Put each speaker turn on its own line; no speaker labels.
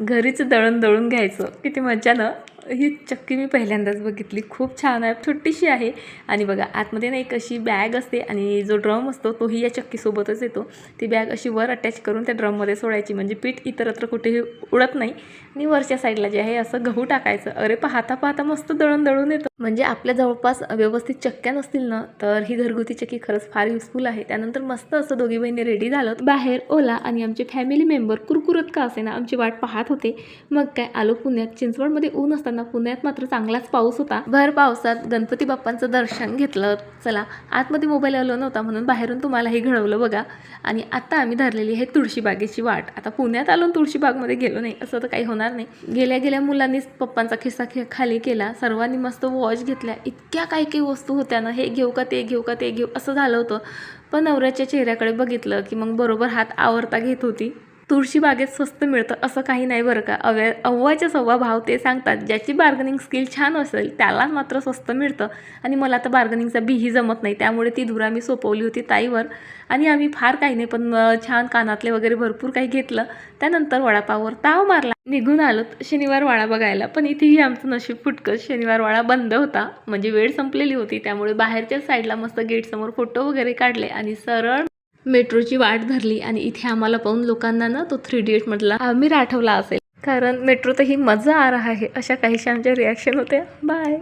घरीच दळण दळून घ्यायचं. किती मजा ना? ही चक्की मी पहिल्यांदाच बघितली. खूप छान आहे छोटीशी आहे. आणि बघा आतमध्ये ना एक अशी बॅग असते आणि जो ड्रम असतो तोही या चक्कीसोबतच येतो. ती बॅग अशी वर अटॅच करून त्या ड्रममध्ये सोडायची. म्हणजे पीठ इतरत्र कुठेही उडत नाही. आणि वरच्या साईडला जे आहे असं गहू टाकायचं. अरे पाहता पाहता मस्त दळण दळून येतं. म्हणजे आपल्या जवळपास व्यवस्थित चक्क्या नसतील ना तर ही घरगुती चक्की खरंच फार युजफुल आहे. त्यानंतर मस्त असं दोघी बहिणी रेडी झालं. बाहेर ओला आणि आमचे फॅमिली मेंबर कुरकुरत का असे ना आमची वाट पाहत होते. मग काय आलो पुण्यात. चिंचवडमध्ये ऊन असताना पुण्यात मात्र चांगलाच पाऊस होता. भर पावसात गणपती बाप्पांचं दर्शन घेतलं. चला आतमध्ये मोबाईल आलो नव्हता म्हणून बाहेरून तुम्हालाही घडवलं बघा. आणि आता आम्ही धरलेली आहे तुळशीबागेची वाट. आता पुण्यात आलो तुळशीबागमध्ये गेलो नाही असं तर काही होणार नाही. गेल्या गेल्या मुलांनीच पप्पांचा खिस्सा खे खाली केला. सर्वांनी मस्त वॉच घेतल्या. इतक्या काही काही वस्तू होत्या ना हे घेऊ का ते घेऊ का ते घेऊ असं झालं होतं. पण नवऱ्याच्या चेहऱ्याकडे बघितलं की मग बरोबर हात आवरता घेत होती. तुळशी बागेत स्वस्त मिळतं असं काही नाही बरं का. अव्या अव्वाच्या सव्वा भाव ते सांगतात. ज्याची बार्गनिंग स्किल छान असेल त्याला मात्र स्वस्त मिळतं. आणि मला तर बार्गनिंगचा बीही जमत नाही. त्यामुळे ती धुरा मी सोपवली होती ताईवर. आणि आम्ही फार काही नाही पण छान कानातले वगैरे भरपूर काही घेतलं. त्यानंतर वडापाववर ताव मारला. निघून आलो शनिवार वाडा बघायला. पण इथेही आमचं नशीब फुटकं. शनिवार वाडा बंद होता. म्हणजे वेळ संपलेली होती. त्यामुळे बाहेरच्या साईडला मस्त गेटसमोर फोटो वगैरे काढले. आणि सरळ मेट्रोची वाट धरली आणि इथे आम्हाला पाहून लोकांना ना तो थ्री डी मधला आम्ही आठवला असेल. कारण मेट्रो तर ही मजा आ रहा आहे अशा काहीशा आमच्या रिॲक्शन होत्या. बाय